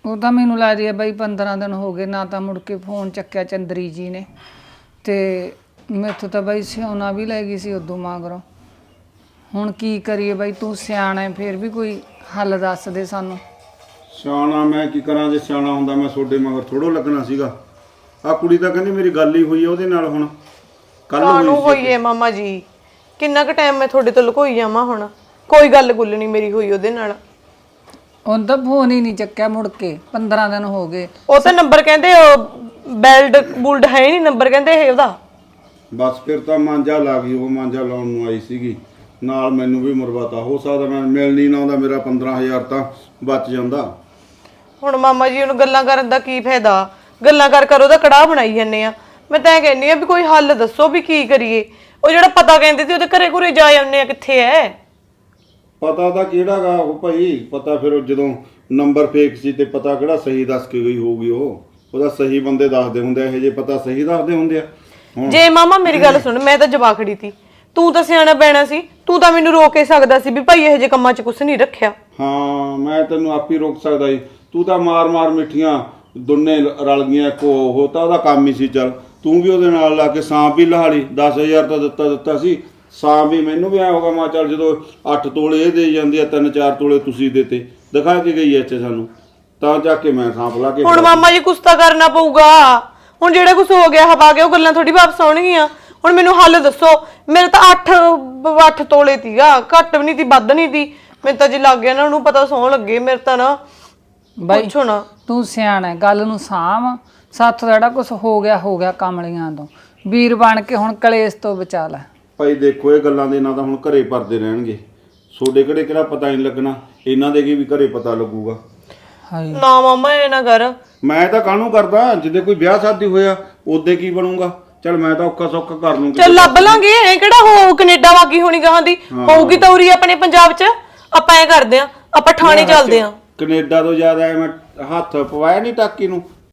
ਉਹ ਤਾਂ ਮੈਨੂੰ ਲੱਗ ਰਹੀ ਹੈ ਬਾਈ 15 ਦਿਨ ਹੋ ਗਏ ਨਾ ਤਾਂ ਮੁੜ ਕੇ ਫੋਨ ਚੱਕਿਆ ਚੰਦਰੀ ਜੀ ਨੇ। ਤੇ ਮੈਥੋਂ ਤਾਂ ਬਾਈ ਸਿਆਉਣਾ ਵੀ ਲੈ ਗਈ ਸੀ ਉਦੋਂ ਮਗਰੋਂ। ਹੁਣ ਕੀ ਕਰੀਏ ਬਾਈ ਤੂੰ ਸਿਆਣਾ ਹੈ ਫਿਰ ਵੀ ਕੋਈ ਹੱਲ ਦੱਸ ਦੇ ਸਾਨੂੰ। ਸਿਆਣਾ ਮੈਂ ਕੀ ਕਰਾਂ ਜੇ ਸਿਆਣਾ ਹੁੰਦਾ ਮੈਂ ਤੁਹਾਡੇ ਮਗਰ ਥੋੜੋ ਲੱਗਣਾ ਸੀਗਾ। ਆ ਕੁੜੀ ਤਾਂ ਕਹਿੰਦੀ ਮੇਰੀ ਗੱਲ ਹੀ ਹੋਈ ਆ ਉਹਦੇ ਨਾਲ ਹੁਣ। ਕੱਲ ਕਾਨੂੰ ਹੋਈ ਸੀ ਹੋਈਏ ਮਾਮਾ ਜੀ? ਕਿੰਨਾ ਕੁ ਟਾਈਮ ਮੈਂ ਤੁਹਾਡੇ ਤੋਂ ਲੁਕੋਈ ਜਾਵਾਂ ਹੁਣ? ਕੋਈ ਗੱਲ ਗੁੱਲ ਨਹੀਂ ਮੇਰੀ ਹੋਈ ਉਹਦੇ ਨਾਲ। ਹੁਣ ਤਾਂ ਫੋਨ ਹੀ ਨਹੀਂ ਚੱਕਿਆ ਮੁੜ ਕੇ 15 ਦਿਨ ਹੋ ਗਏ। ਉਹ ਤਾਂ ਨੰਬਰ ਕਹਿੰਦੇ ਉਹ ਬੈਲਡ ਬੁਲਡ ਹੈ ਨਹੀਂ ਨੰਬਰ ਕਹਿੰਦੇ ਇਹ ਉਹਦਾ। ਬਸ ਫਿਰ ਤਾਂ ਮਾਂਜਾ ਲਾ ਗਈ ਉਹ ਮਾਂਜਾ ਲਾਉਣ ਨੂੰ ਆਈ ਸੀਗੀ। ਨਾਲ ਮੈਨੂੰ ਵੀ ਮਰਵਾਤਾ। ਹੋ ਸਕਦਾ ਮੈਂ ਮਿਲਣੀ ਨਾ ਆਉਂਦਾ ਮੇਰਾ 15000 ਤਾਂ ਬਚ ਜਾਂਦਾ। ਹੁਣ ਮਾਮਾ ਜੀ ਉਹਨੂੰ ਗੱਲਾਂ ਕਰਨ ਦਾ ਕੀ ਫਾਇਦਾ? ਗੱਲਾਂ ਕਰ ਕਰ ਉਹਦਾ ਕੜਾਹ ਬਣਾਈ ਜਾਂਦੇ ਆ। ਮੈਂ ਤਾਂ ਇਹ ਕਹਿੰਨੀ ਆ ਵੀ ਕੋਈ ਹੱਲ ਦੱਸੋ ਵੀ ਕੀ ਕਰੀਏ। ਉਹ ਜਿਹੜਾ ਪਤਾ ਕਹਿੰਦੇ ਸੀ ਉਹਦੇ ਘਰੇ ਘੁਰੇ ਜਾ ਆਉਂਦੇ ਆ ਕਿੱਥੇ ਐ? ਪਤਾ ਤਾਂ ਕਿਹੜਾਗਾ ਉਹ ਭਾਈ? ਪਤਾ ਫਿਰ ਉਹ ਜਦੋਂ ਨੰਬਰ ਫੇਕ ਸੀ ਤੇ ਪਤਾ ਕਿਹੜਾ ਸਹੀ ਦੱਸ ਕੇ ਗਈ ਹੋਊਗੀ ਉਹ। ਉਹਦਾ ਸਹੀ ਬੰਦੇ ਦੱਸਦੇ ਹੁੰਦੇ ਆ ਇਹ ਜੇ ਪਤਾ ਸਹੀ ਦੱਸਦੇ ਹੁੰਦੇ ਆ। ਜੇ ਮਾਮਾ ਮੇਰੀ ਗੱਲ ਸੁਣ ਮੈਂ ਤਾਂ ਜਵਾਖੜੀ ਤੀ। ਤੂੰ ਤਾਂ ਸਿਆਣਾ ਬੈਣਾ ਸੀ ਤੂੰ ਤਾਂ ਮੈਨੂੰ ਰੋਕ ਕੇ ਸਕਦਾ ਸੀ ਵੀ ਭਾਈ ਇਹੋ ਜਿਹੇ ਕੰਮਾਂ 'ਚ ਕੁਝ ਨਹੀਂ ਰੱਖਿਆ। ਹਾਂ ਮੈਂ ਤੈਨੂੰ ਆਪ ਹੀ ਰੋਕ ਸਕਦਾ ਸੀ। ਤੂੰ ਤਾਂ ਮਾਰ-ਮਾਰ ਮਿੱਠੀਆਂ ਦੋਨੇ ਰਲ ਗਈਆਂ ਕੋ ਉਹ ਤਾਂ ਉਹਦਾ ਕੰਮ ਹੀ ਸੀ ਚੱਲ। ਤੂੰ ਵੀ ਉਹਦੇ ਨਾਲ ਲਾ ਕੇ ਸਾਂਪ ਵੀ ਲਹਾੜੀ 10000 ਤਾਂ ਦਿੱਤਾ ਦਿੱਤਾ ਸੀ। ਸਾਂਪ ਵੀ ਮੈਨੂੰ ਵੀ ਆਇਆ ਹੋਗਾ ਮਾ ਚੱਲ ਜਦੋਂ 8 ਤੋਲੇ ਇਹ ਦੇ ਜਾਂਦੀ ਆ 3-4 ਤੋਲੇ ਤੁਸੀਂ ਦਿੱਤੇ। ਦਿਖਾ ਕੇ ਗਈ ਐ ਇੱਥੇ ਸਾਨੂੰ। ਤਾਂ ਜਾ ਕੇ ਮੈਂ ਸਾਂਪ ਲਾ ਕੇ ਹੁਣ ਮਾਮਾ ਜੀ ਕੁਛ ਤਾਂ ਕਰਨਾ ਪਊਗਾ। ਹੁਣ ਜਿਹੜਾ ਕੁਝ ਹੋ ਗਿਆ ਹਵਾ ਗਿਆ ਉਹ ਗੱਲਾਂ ਥੋੜੀ ਵਾਪਸ ਆਉਣਗੀਆਂ। ਹੁਣ ਮੈਨੂੰ ਹੱਲ ਦੱਸੋ ਮੇਰੇ ਤਾਂ 8 8 ਤੋਲੇ ਤੀਗਾ ਘੱਟ ਵੀ ਨਹੀਂ ਤੀ ਵੱਧ ਨਹੀਂ ਤੀ। ਮੈਨੂੰ ਤਾਂ ਜੇ ਲੱਗ ਗਿਆ ਨਾ ਉਹਨੂੰ ਪਤਾ ਸੌਣ ਲੱਗੇ ਮੇਰੇ ਤਾਂ ਨਾ ਬਾਈ ਪੁੱਛੋ ਨਾ। ਤੂੰ ਸਿਆਣਾ ਹੈ, ਗੱਲ ਨੂੰ ਸਾਂਭ। ਸਾਥੋਂ ਜਿਹੜਾ ਕੁਝ ਹੋ ਗਿਆ ਹੋ ਗਿਆ ਕਮਲੀਆਂ ਤੋਂ। ਵੀਰ ਬਣ ਕੇ ਹੁਣ ਕਲੇਸ਼ ਤੋਂ ਬਚਾ ਲੈ। ਭਾਈ ਦੇਖੋ ਇਹ ਗੱਲਾਂ ਦੇ ਇਹਨਾਂ ਦਾ ਹੁਣ ਘਰੇ ਪਰਦੇ ਰਹਿਣਗੇ। ਛੋਡੇ ਕਿਹੜੇ ਕਿਹੜਾ ਪਤਾ ਨਹੀਂ ਲੱਗਣਾ ਇਹਨਾਂ ਦੇ ਕੀ ਵੀ ਘਰੇ ਪਤਾ ਲੱਗੂਗਾ। ਹਾਏ। ਨਾ ਮਾਮਾ ਇਹ ਨਾ ਕਰ। ਮੈਂ ਤਾਂ ਕਾਹਨੂੰ ਕਰਦਾ? ਜਿੱਦੇ ਕੋਈ ਵਿਆਹ ਸ਼ਾਦੀ ਹੋਇਆ ਉਹਦੇ ਕੀ ਬਣੂਗਾ? ਚਲ ਮੈਂ ਤਾਂ ਔਖਾ ਸੌਖਾ ਕਰ ਲੂੰਗਾ ਚੱਲ ਲੱਭ ਲਾਂਗੇ ਐ ਕਿਹੜਾ ਹੋ ਕੈਨੇਡਾ ਵਾਗੀ ਹੋਣੀ ਗਾਂ ਦੀ? ਹੋਊਗੀ ਤਾਂ ਉਰੀ ਆਪਣੇ ਪੰਜਾਬ 'ਚ। ਆਪਾਂ ਐ ਕਰਦੇ ਆਂ ਆਪਾਂ ਥਾਣੇ ਚੱਲਦੇ ਆਂ। ਕੈਨੇਡਾ ਤੋਂ ਜ਼ਿਆਦਾ ਐ ਮੈਂ ਹੱਥ ਪਵਾਇਆ ਨਹੀਂ ਟਾਕੀ ਨੂੰ।